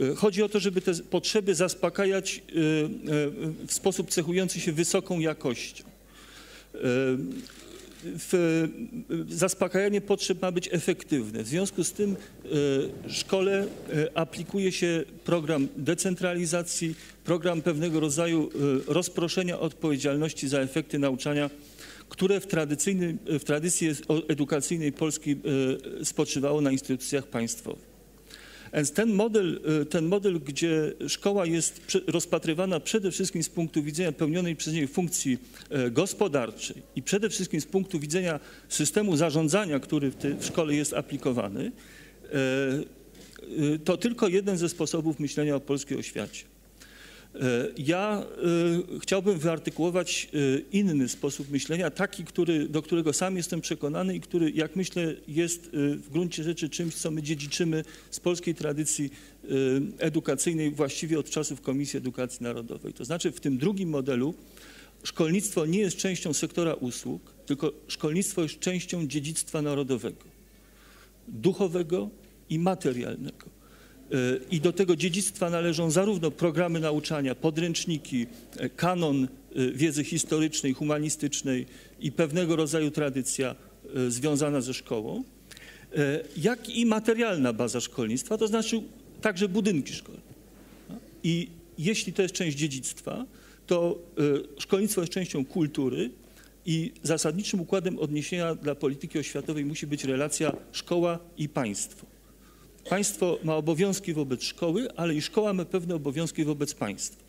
E, Chodzi o to, żeby te potrzeby zaspokajać e, e, w sposób cechujący się wysoką jakością. Zaspokajanie potrzeb ma być efektywne. W związku z tym szkole aplikuje się program decentralizacji, program pewnego rodzaju rozproszenia odpowiedzialności za efekty nauczania, które w, tradycyjnym, w tradycji edukacyjnej Polski spoczywało na instytucjach państwowych. Więc ten model, e, ten model, gdzie szkoła jest rozpatrywana przede wszystkim z punktu widzenia pełnionej przez niej funkcji e, gospodarczej i przede wszystkim z punktu widzenia systemu zarządzania, który w, tej, w szkole jest aplikowany, e, to tylko jeden ze sposobów myślenia o polskiej oświacie. E, Ja e, chciałbym wyartykułować e, inny sposób myślenia, taki, który, do którego sam jestem przekonany i który, jak myślę, jest w gruncie rzeczy czymś, co my dziedziczymy z polskiej tradycji edukacyjnej właściwie od czasów Komisji Edukacji Narodowej. To znaczy w tym drugim modelu szkolnictwo nie jest częścią sektora usług, tylko szkolnictwo jest częścią dziedzictwa narodowego, duchowego i materialnego. I do tego dziedzictwa należą zarówno programy nauczania, podręczniki, e, kanon e, wiedzy historycznej, humanistycznej i pewnego rodzaju tradycja e, związana ze szkołą, jak i materialna baza szkolnictwa, to znaczy także budynki szkolne. I jeśli to jest część dziedzictwa, to szkolnictwo jest częścią kultury i zasadniczym układem odniesienia dla polityki oświatowej musi być relacja szkoła i państwo. Państwo ma obowiązki wobec szkoły, ale i szkoła ma pewne obowiązki wobec państwa.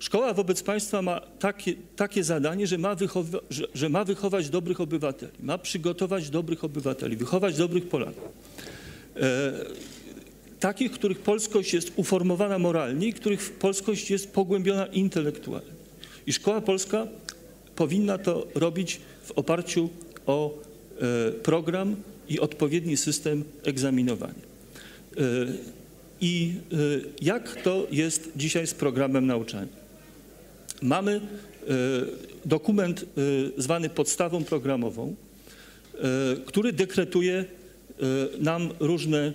Szkoła wobec państwa ma takie, takie zadanie, że ma, wychowa, że, że ma wychować dobrych obywateli, ma przygotować dobrych obywateli, wychować dobrych Polaków. E, takich, których polskość jest uformowana moralnie i których polskość jest pogłębiona intelektualnie. I szkoła polska powinna to robić w oparciu o e, program i odpowiedni system egzaminowania. E, I e, jak to jest dzisiaj z programem nauczania? Mamy e, dokument zwany podstawą programową, który dekretuje nam różne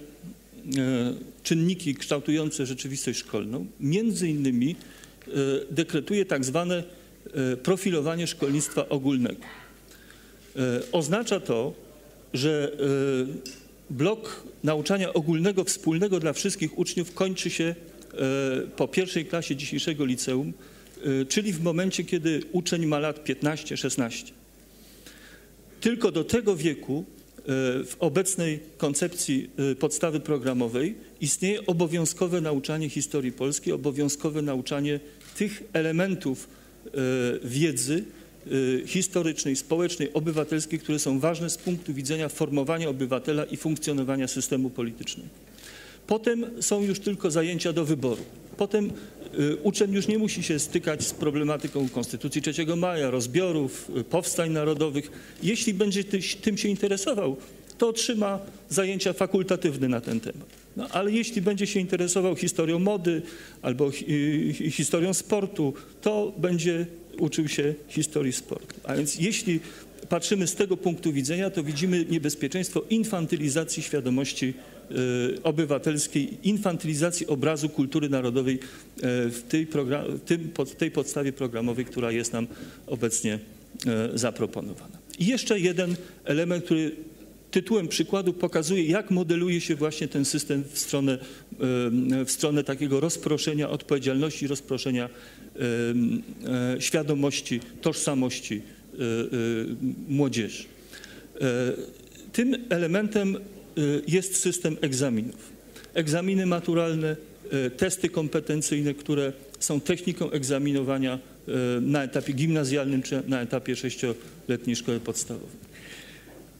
czynniki kształtujące rzeczywistość szkolną. Między innymi dekretuje tak zwane profilowanie szkolnictwa ogólnego. Oznacza to, że blok nauczania ogólnego, wspólnego dla wszystkich uczniów kończy się e, po pierwszej klasie dzisiejszego liceum, e, czyli w momencie, kiedy uczeń ma lat 15-16. Tylko do tego wieku e, w obecnej koncepcji podstawy programowej istnieje obowiązkowe nauczanie historii polskiej, obowiązkowe nauczanie tych elementów wiedzy historycznej, społecznej, obywatelskiej, które są ważne z punktu widzenia formowania obywatela i funkcjonowania systemu politycznego. Potem są już tylko zajęcia do wyboru. Potem y, uczeń już nie musi się stykać z problematyką Konstytucji 3 maja, rozbiorów, y, powstań narodowych. Jeśli będzie tym się interesował, to otrzyma zajęcia fakultatywne na ten temat. No, ale jeśli będzie się interesował historią mody albo hi, hi, historią sportu, to będzie uczył się historii sportu. A więc jeśli patrzymy z tego punktu widzenia, to widzimy niebezpieczeństwo infantylizacji świadomości e, obywatelskiej, infantylizacji obrazu kultury narodowej e, w tej, w tym, pod, tej podstawie programowej, która jest nam obecnie e, zaproponowana. I jeszcze jeden element, który tytułem przykładu pokazuje, jak modeluje się właśnie ten system w stronę, w stronę takiego rozproszenia odpowiedzialności, rozproszenia e, świadomości, tożsamości e, e, młodzieży. Tym elementem jest system egzaminów. Egzaminy maturalne, testy kompetencyjne, które są techniką egzaminowania na etapie gimnazjalnym czy na etapie sześcioletniej szkoły podstawowej.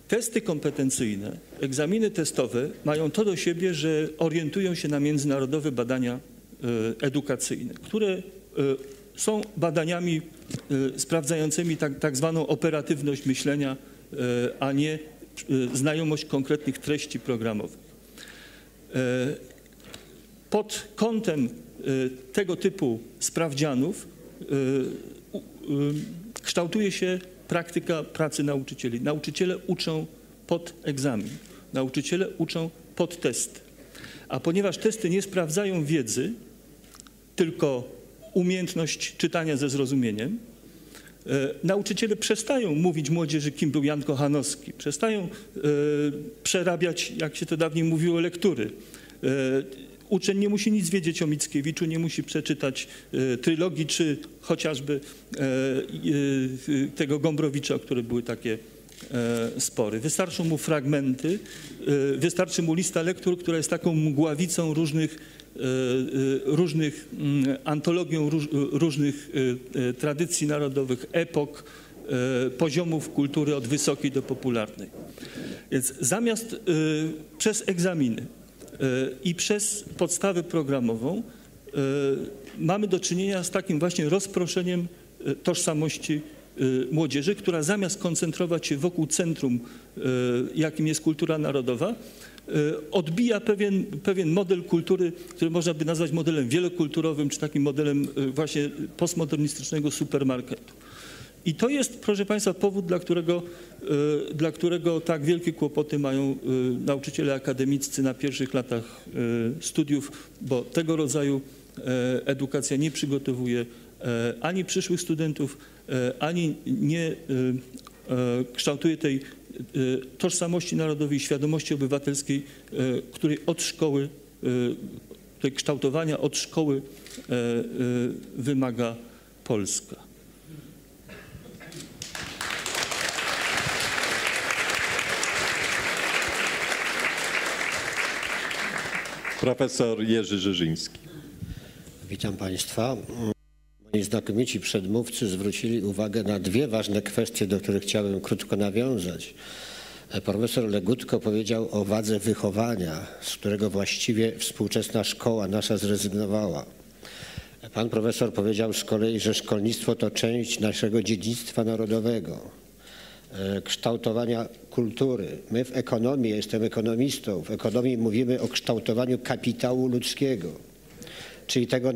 Testy kompetencyjne, egzaminy testowe mają to do siebie, że orientują się na międzynarodowe badania e, edukacyjne, które e, są badaniami e, sprawdzającymi tak, tak zwaną operatywność myślenia, a nie znajomość konkretnych treści programowych. Pod kątem tego typu sprawdzianów kształtuje się praktyka pracy nauczycieli. Nauczyciele uczą pod egzamin, nauczyciele uczą pod testy. A ponieważ testy nie sprawdzają wiedzy, tylko umiejętność czytania ze zrozumieniem, e, nauczyciele przestają mówić młodzieży, kim był Jan Kochanowski, przestają e, przerabiać, jak się to dawniej mówiło, lektury. E, uczeń nie musi nic wiedzieć o Mickiewiczu, nie musi przeczytać trylogii, czy chociażby tego Gombrowicza, o które były takie spory. Wystarczą mu fragmenty, wystarczy mu lista lektur, która jest taką mgławicą różnych E, e, różnych mm, antologią różnych e, tradycji narodowych, epok, poziomów kultury od wysokiej do popularnej. Więc zamiast przez egzaminy i przez podstawę programową mamy do czynienia z takim właśnie rozproszeniem tożsamości młodzieży, która zamiast koncentrować się wokół centrum, jakim jest kultura narodowa, odbija pewien, pewien model kultury, który można by nazwać modelem wielokulturowym, czy takim modelem właśnie postmodernistycznego supermarketu. I to jest, proszę Państwa, powód, dla którego, y, dla którego tak wielkie kłopoty mają nauczyciele akademiccy na pierwszych latach studiów, bo tego rodzaju edukacja nie przygotowuje ani przyszłych studentów, ani nie kształtuje tej Y, tożsamości narodowej, świadomości obywatelskiej, y, której od szkoły, y, tej kształtowania od szkoły wymaga Polska. Profesor Jerzy Żyżyński. Witam Państwa. Moi znakomici przedmówcy zwrócili uwagę na dwie ważne kwestie, do których chciałbym krótko nawiązać. Profesor Legutko powiedział o wadze wychowania, z którego właściwie współczesna szkoła nasza zrezygnowała. Pan profesor powiedział z kolei, że szkolnictwo to część naszego dziedzictwa narodowego, kształtowania kultury. My w ekonomii, jestem ekonomistą, w ekonomii mówimy o kształtowaniu kapitału ludzkiego czyli tego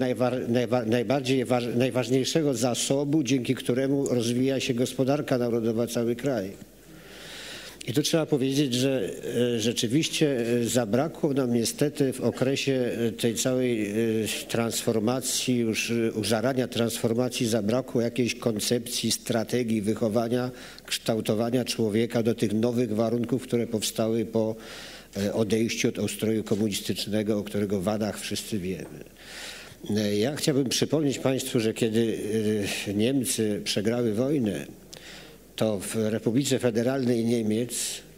najbardziej najważniejszego zasobu, dzięki któremu rozwija się gospodarka narodowa cały kraj. I tu trzeba powiedzieć, że e, rzeczywiście e, zabrakło nam niestety w okresie e, tej całej transformacji, już zarania transformacji, zabrakło jakiejś koncepcji, strategii wychowania, kształtowania człowieka do tych nowych warunków, które powstały po odejściu od ustroju komunistycznego, o którego wadach wszyscy wiemy. Ja chciałbym przypomnieć Państwu, że kiedy Niemcy przegrały wojnę, to w Republice Federalnej Niemiec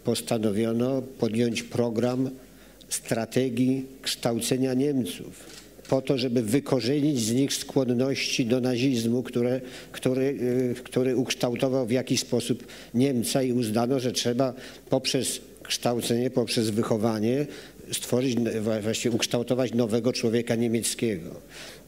postanowiono podjąć program strategii kształcenia Niemców po to, żeby wykorzenić z nich skłonności do nazizmu, które, który, y, który ukształtował w jakiś sposób Niemca i uznano, że trzeba poprzez kształcenie, poprzez wychowanie stworzyć, właśnie ukształtować nowego człowieka niemieckiego.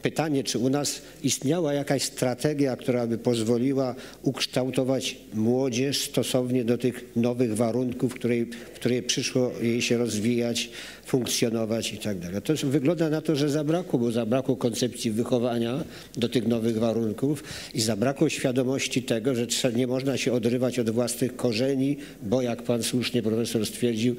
Pytanie, czy u nas istniała jakaś strategia, która by pozwoliła ukształtować młodzież stosownie do tych nowych warunków, w której, w której przyszło jej się rozwijać, funkcjonować i tak dalej. To wygląda na to, że zabrakło, bo zabrakło koncepcji wychowania do tych nowych warunków i zabrakło świadomości tego, że nie można się odrywać od własnych korzeni, bo jak pan słusznie profesor stwierdził,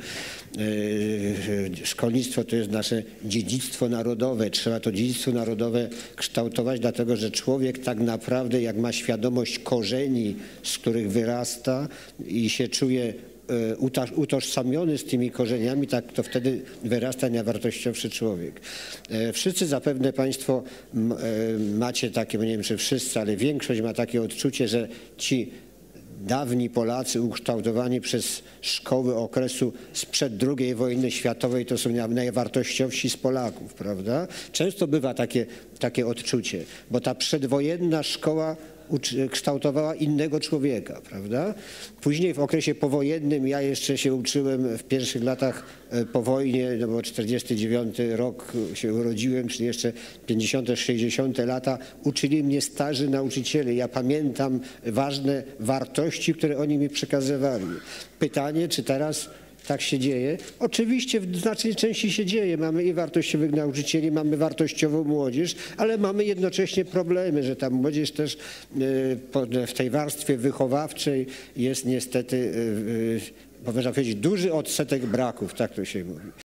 yy, szkolnictwo to jest nasze dziedzictwo narodowe. Trzeba to dziedzictwo narodowe kształtować, dlatego że człowiek tak naprawdę, jak ma świadomość korzeni, z których wyrasta i się czuje E, utożsamiony z tymi korzeniami, tak to wtedy wyrasta najwartościowszy człowiek. E, wszyscy zapewne Państwo e, macie takie, nie wiem czy wszyscy, ale większość ma takie odczucie, że ci dawni Polacy ukształtowani przez szkoły okresu sprzed II wojny światowej to są najwartościowsi z Polaków, prawda? Często bywa takie, takie odczucie, bo ta przedwojenna szkoła kształtowała innego człowieka, prawda? Później w okresie powojennym ja jeszcze się uczyłem w pierwszych latach e, po wojnie, no bo 49 rok się urodziłem, czyli jeszcze 50 60 lata, uczyli mnie starzy nauczyciele. Ja pamiętam ważne wartości, które oni mi przekazywali. Pytanie, czy teraz tak się dzieje. Oczywiście w znacznej części się dzieje. Mamy i wartościowych nauczycieli, mamy wartościową młodzież, ale mamy jednocześnie problemy, że ta młodzież też e, w tej warstwie wychowawczej jest niestety, e, e, można powiedzieć, duży odsetek braków, tak to się mówi.